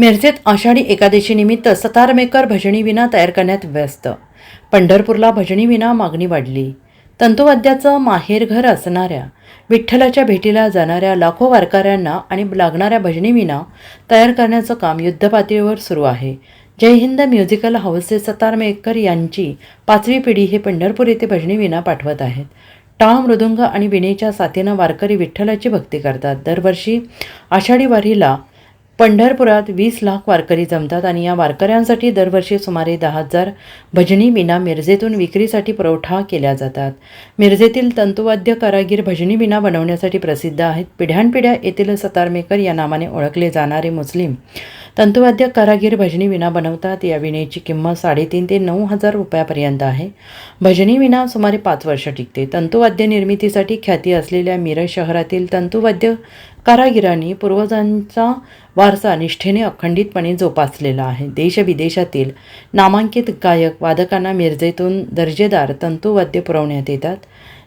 मिरजेत आषाढी एकादशीनिमित्त सतारमेकर भजणीविना तयार करण्यात व्यस्त. पंढरपूरला भजणीविना मागणी वाढली. तंतुवाद्याचं माहेरघर असणाऱ्या विठ्ठलाच्या भेटीला जाणाऱ्या लाखो वारकऱ्यांना आणि लागणाऱ्या भजणीविना तयार करण्याचं काम युद्धपातळीवर सुरू आहे. जय हिंद म्युझिकल हाऊसचे सतारमेकर यांची पाचवी पिढी हे पंढरपूर येथे भजणीविना पाठवत आहेत. टाळ मृदुंग आणि विणेच्या साथीनं वारकरी विठ्ठलाची भक्ती करतात. दरवर्षी आषाढी वारीला पंढरपुरात वीस लाख वारकरी जमतात आणि या वारकऱ्यांसाठी दरवर्षी सुमारे दहा हजार भजनी विना मिरजेतून विक्रीसाठी पुरवठा केल्या जातात. मिरजेतील तंतुवाद्य कारागीर भजनी विना बनवण्यासाठी प्रसिद्ध आहेत. पिढ्यानपिढ्या येथील सतारमेकर या नावाने ओळखले जाणारे मुस्लिम तंतुवाद्य कारागीर भजनी विना बनवतात. या विणेची किंमत साडेतीन ते नऊ हजार रुपयापर्यंत आहे. भजनी विना सुमारे पाच वर्ष टिकते. तंतुवाद्य निर्मितीसाठी ख्याती असलेल्या मिरज शहरातील तंतुवाद्य कारागिरांनी पूर्वजांचा वारसा निष्ठेने अखंडितपणे जोपासलेला आहे. देशविदेशातील नामांकित गायक वादकांना मिरजेतून दर्जेदार तंतुवाद्य पुरवण्यात येतात.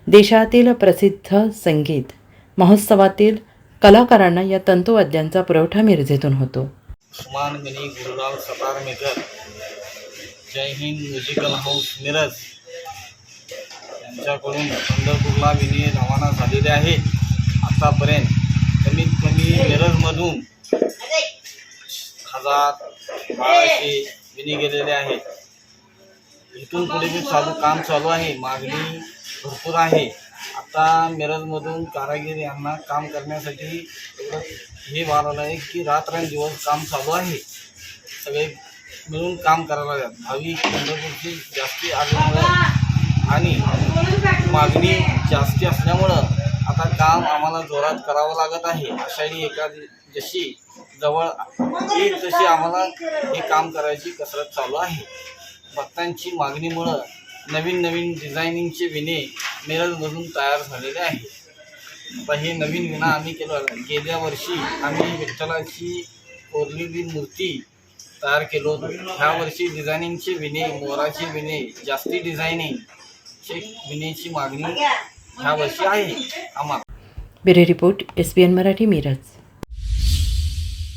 देशातील प्रसिद्ध संगीत महोत्सवातील कलाकारांना या तंतुवाद्यांचा पुरवठा मिरजेतून होतो. Usman Gani Gururao Satarmaker Jai Hind musical house Miraj. यांच्याकडून पंढरपूरला विनी रवाना झालेले आहे. आतापर्यंत कमीत कमी मिरजमधून हजार बाराशे विनी गेलेले आहेत. इथून पुढे चालू काम चालू आहे. मागणी भरपूर आहे. आता मिरजमधून कारागीर यांना काम करण्यासाठी एवढं हे वाढवलं आहे की रात्रंदिवस काम चालू आहे. सगळे मिळून काम करायला जात भावी चंद्रपूरची जास्ती आल्यामुळं आणि मागणी जास्ती असल्यामुळं आता काम आम्हाला जोरात करावं लागत आहे. आषाढी एखादी जशी जवळ येईल तशी आम्हाला हे काम करायची कसरत चालू आहे. भक्तांची मागणीमुळं नवीन नवीन डिझायनिंगचे विणे मिरजमधून तयार झालेले आहे. आता हे नवीन विणा आम्ही केलं गेल्या वर्षी आम्ही विठ्ठलाची कोरलेली मूर्ती तयार केलो होतो. ह्या वर्षी डिझायनिंगचे विणे मोराचे विणे जास्ती डिझायनिंगचे विणेची मागणी ह्या वर्षी आहे. आम्हाला bureau report S B N Marathi Miraj.